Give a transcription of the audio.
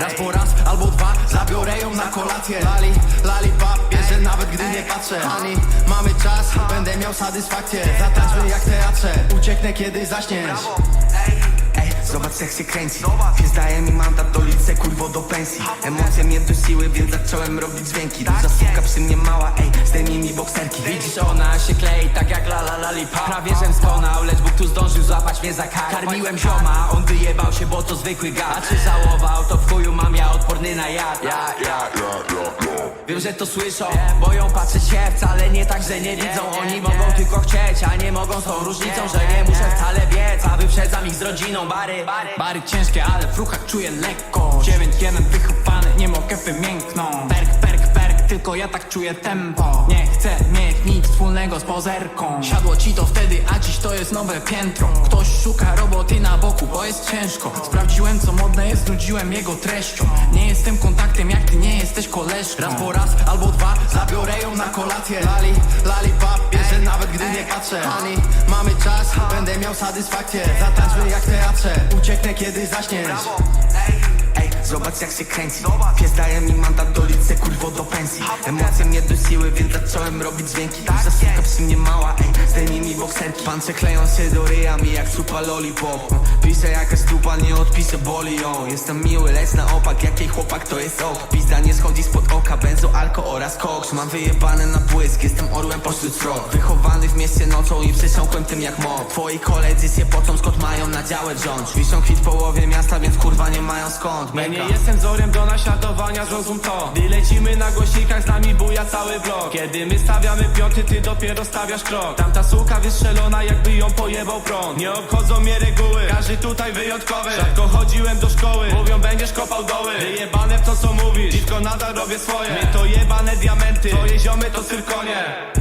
Raz po raz albo dwa zabiorę ją na kolację. Lali, lali pap, bierze nawet gdy nie patrzę. Ani mamy czas, będę miał satysfakcję. Zatańczmy jak teatrze, ucieknę kiedy zaśniesz zobacz jak się kręci. Pies daje mi mandat do lice, kurwo do pensji. Emocje mnie dusiły, więc zacząłem robić dźwięki. Duża suka przy mnie mała, ej, zdejmij mi bokserki. Widzisz ona się klei tak jak la la lalipa Prawie żem skonał, lecz Bóg tu zdążył złapać mnie za kark Karmiłem zioma, on wyjebał się, bo to zwykły gad A czy żałował, to w chuju mam ja odporny na jad. Ja, ja, Wiem, że to słyszą, boją patrzeć się Wcale nie tak, że nie widzą. Oni mogą tylko chcieć, a nie mogą z tą różnicą Że nie muszę wcale ich z rodziną Bary, Bary. Ciężkie, ale w ruchach czuję lekko. 9-1 wychowany, nie mogę wymięknąć tylko ja tak czuję tempo. Nie chcę mieć nic wspólnego z pozerką. Siadło ci to wtedy, a dziś to jest nowe piętro. Ktoś szuka roboty na boku, bo jest ciężko. Sprawdziłem co modne jest, znudziłem jego treścią. Nie jestem kontaktem, jak ty nie jesteś koleżką. Raz po raz, albo dwa, zabiorę ją na kolację. Lali, lali pap, bierze nawet gdy nie patrzę. Honey, mamy czas, będę miał satysfakcję. Zatańczmy jak teatrze, ucieknę kiedy zaśniesz. Zobacz jak się kręci. Pies daje mi mandat do lice, kurwo do pensji. Emocje mnie dusiły, więc zacząłem robić dźwięki. Suka przy mnie mała, ej, zdejmij mi bokserki. Pancze kleją się do ryja mi jak supa lollipop. Piszę jakaś trupa, nie odpiszę, boli ją. Jestem miły, lecz na opak, jaki chłopak to jest ok. Pizda nie schodzi spod oka, benzo, alko oraz koks. Mam wyjebane na błysk, jestem orłem pośród srok Wychowany w mieście nocą i przesiąkłem tym jak mob Twoi koledzy się pocą, skąd mają na działę wziąć. Wiszą kwit w połowie miasta, więc kurwa nie mają skąd. Ja nie Meka. jestem wzorem do naśladowania, zrozum to. Gdy lecimy na głośnikach, z nami buja cały blok Kiedy my stawiamy piąty, ty dopiero stawiasz krok. Tamta suka wystrzelona, jakby ją pojebał prąd. Nie obchodzą mnie reguły, każdy tutaj wyjątkowy. Rzadko chodziłem do szkoły, mówią będziesz kopał doły. Wyjebane w to co mówisz, tylko nadal robię swoje. My to jebane diamenty, twoje ziomy to cyrkonie